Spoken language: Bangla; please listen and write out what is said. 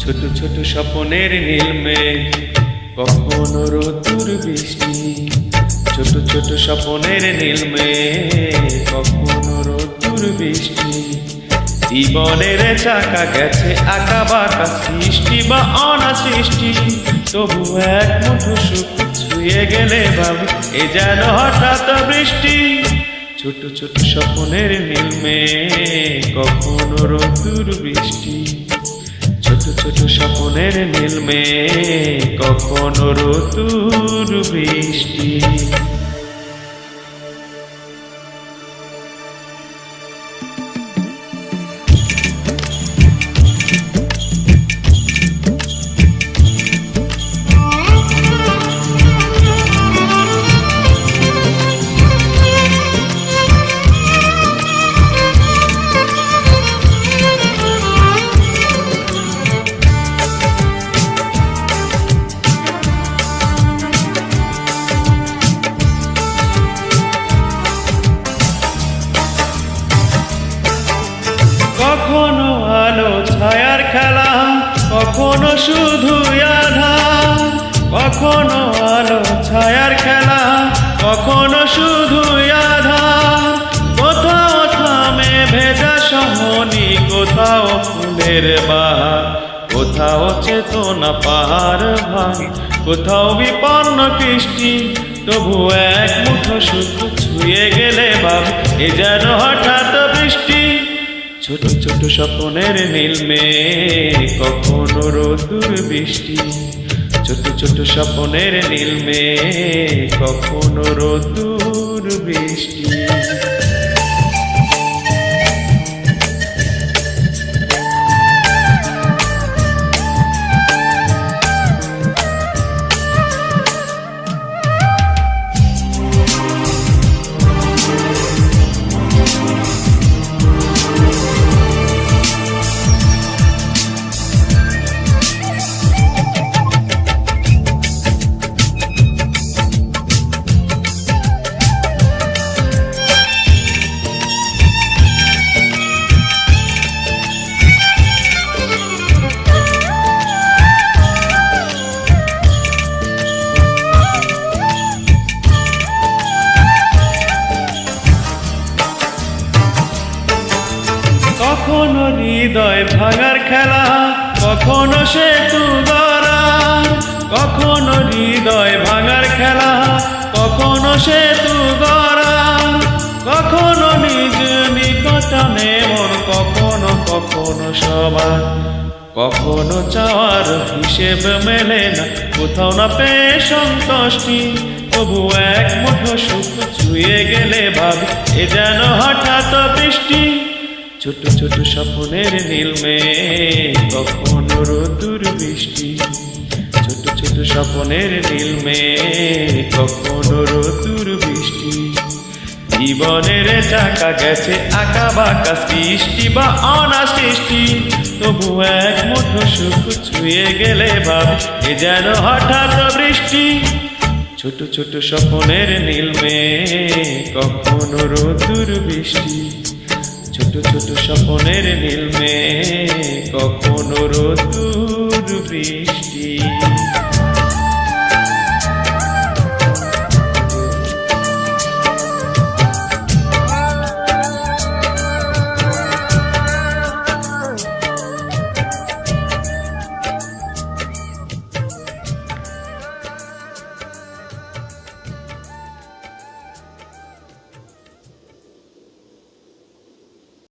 ছোট স্বপনের নীল মেঘ, কখনো রোদুর বৃষ্টি। ছোট ছোট স্বপনের নীল মেঘ, কখনো রোদুর বৃষ্টি। জীবনের চাকা গেছে আঁকা বাঁকা সৃষ্টি বা অনা সৃষ্টি তবু এক মুঠো সুখ ছুঁয়ে গেলে ভাবি, এ যেন হঠাৎ বৃষ্টি। ছোট ছোট স্বপ্নের নীল মেঘ, কখনো রোদুর বৃষ্টি। ছোট স্বপনের স্বপ্নের নীল মে কখনো রতুর বৃষ্টি। আলো ছায়ার খেলা, কখনো শুধু আধা, কখনো আলো ছায়ার খেলা, কখনো শুধু আধা। কোথাও থামে ভেজা সমনি, কোথাও ফুলের বাহার, কোথাও চেতনা পাহাড় ভাঙে, কোথাও বিপন্ন কৃষ্টি, তবু এক মুঠো সুখ ছুঁয়ে গেলে বাব এ যেন হঠাৎ বৃষ্টি। ছোট ছোট স্বপ্নের নীল মে কখনো রোদুর বৃষ্টি। ছোট ছোট স্বপ্নের নীল মে কখনো রোদুর বৃষ্টি। কখনো হৃদয় ভাঙার খেলা, কখনো সেতু গড়ার কখনো হৃদয় ভাঙার খেলা, কখনো সেতু গড়ার কখনো নিজ নিকটনে মন, কখনো কখনো সবার। কখনো চাওয়ার হিসেব মেলে না, কোথাও না পেয়ে সন্তুষ্টি। তবু এক মুঠো সুখ ছুঁয়ে গেলে ভাবি, এ যেন হঠাৎ বৃষ্টি। ছোট ছোট স্বপ্নের নীল মেঘ কখনো রোদুর বৃষ্টি। ছোট ছোট স্বপ্নের নীল মেঘ কখনো রোদুর বৃষ্টি। জীবনের চাকা গেছে আঁকা বাঁকা সৃষ্টি বা অনা সৃষ্টি। তবু এক মুঠো সুখ ছুঁয়ে গেলে ভাব, এ যেন হঠাৎ বৃষ্টি। ছোট ছোট স্বপ্নের নীল মেঘ কখনো রোদুর বৃষ্টি। ছোট ছোট স্বপ্নের নীল মে কখনো রোদুর বৃষ্টি।